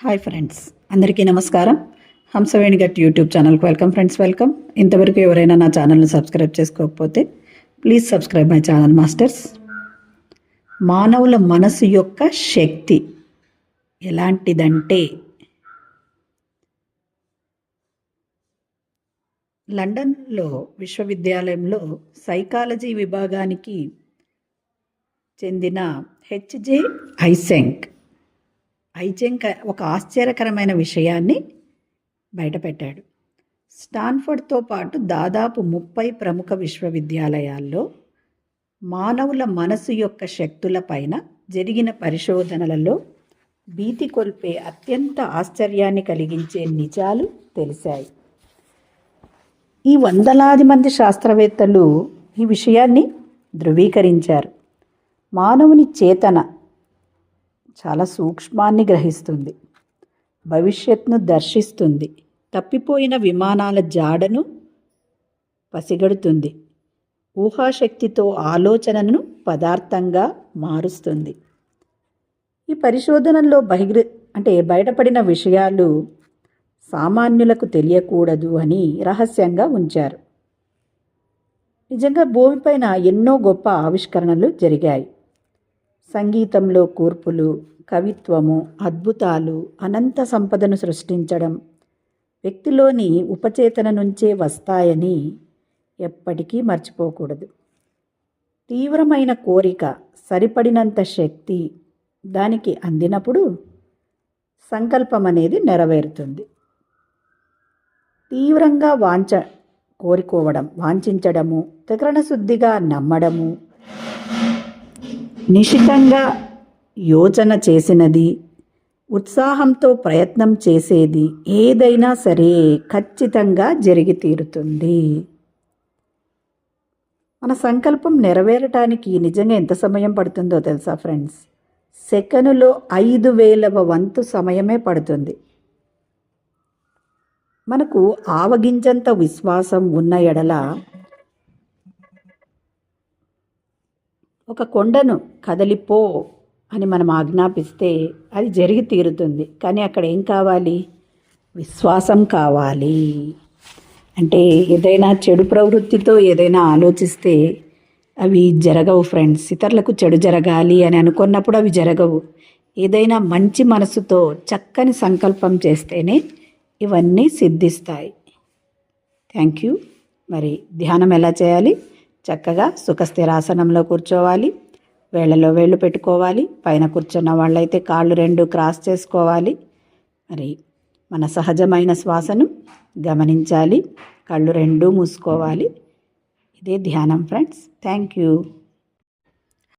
Hi friends అందరికీ నమస్కారం. హంసవేణి గట్ యూట్యూబ్ ఛానల్కి వెల్కమ్ ఫ్రెండ్స్ వెల్కమ్ ఇంతవరకు ఎవరైనా నా ఛానల్ని సబ్స్క్రైబ్ చేసుకోకపోతే please subscribe my channel masters మానవుల మనసు యొక్క శక్తి ఎలాంటిదంటే లండన్లో విశ్వవిద్యాలయంలో సైకాలజీ విభాగానికి చెందిన హెచ్జే ఐసెంక్ ఐచెంక ఒక ఆశ్చర్యకరమైన విషయాన్ని బయటపెట్టాడు. స్టాన్ఫర్డ్తో పాటు దాదాపు ముప్పై ప్రముఖ విశ్వవిద్యాలయాల్లో మానవుల మనసు యొక్క శక్తులపైన జరిగిన పరిశోధనలలో భీతి కొల్పే అత్యంత ఆశ్చర్యాన్ని కలిగించే నిజాలు తెలిశాయి. ఈ వందలాది మంది శాస్త్రవేత్తలు ఈ విషయాన్ని ధృవీకరించారు. మానవుని చేతన చాలా సూక్ష్మాన్ని గ్రహిస్తుంది. భవిష్యత్ను దర్శిస్తుంది. తప్పిపోయిన విమానాల జాడను పసిగడుతుంది. ఊహాశక్తితో ఆలోచనను పదార్థంగా మారుస్తుంది. ఈ పరిశోధనల్లో బహిర్ అంటే బయటపడిన విషయాలు సామాన్యులకు తెలియకూడదు అని రహస్యంగా ఉంచారు. నిజంగా భూమిపైన ఎన్నో గొప్ప ఆవిష్కరణలు జరిగాయి. సంగీతంలో కూర్పులు కవిత్వము అద్భుతాలు అనంత సంపదను సృష్టించడం వ్యక్తిలోని ఉపచేతన నుంచే వస్తాయని ఎప్పటికీ మర్చిపోకూడదు. తీవ్రమైన కోరిక సరిపడినంత శక్తి దానికి అందినప్పుడు సంకల్పం అనేది నెరవేరుతుంది. తీవ్రంగా వాంచ కోరుకోవడం వాంఛించడము త్రికరణ శుద్ధిగా నమ్మడము నిశితంగా యోచన చేసినది ఉత్సాహంతో ప్రయత్నం చేసేది ఏదైనా సరే ఖచ్చితంగా జరిగి తీరుతుంది మన సంకల్పం నెరవేరటానికి నిజంగా ఎంత సమయం పడుతుందో తెలుసా ఫ్రెండ్స్? సెకనులో ఐదు వేలవ వంతు సమయమే పడుతుంది. మనకు ఆవగించంత విశ్వాసం ఉన్న ఎడల ఒక కొండను కదలిపో అని మనం ఆజ్ఞాపిస్తే అది జరిగి తీరుతుంది. కానీ అక్కడ ఏం కావాలి? విశ్వాసం కావాలి. అంటే ఏదైనా చెడు ప్రవృత్తితో ఏదైనా ఆలోచిస్తే అవి జరగవు ఫ్రెండ్స్. ఇతరులకు చెడు జరగాలి అని అనుకున్నప్పుడు అవి జరగవు. ఏదైనా మంచి మనసుతో చక్కని సంకల్పం చేస్తేనే ఇవన్నీ సిద్ధిస్తాయి. Thank you. మరి ధ్యానం ఎలా చేయాలి? చక్కగా సుఖస్థిరాసనంలో కూర్చోవాలి. వేళ్ళలో వేళ్ళు పెట్టుకోవాలి. పైన కూర్చున్న వాళ్ళైతే కాళ్ళు రెండు క్రాస్ చేసుకోవాలి. మరి మన సహజమైన శ్వాసను గమనించాలి. కళ్ళు రెండూ మూసుకోవాలి. ఇదే ధ్యానం ఫ్రెండ్స్. Thank you.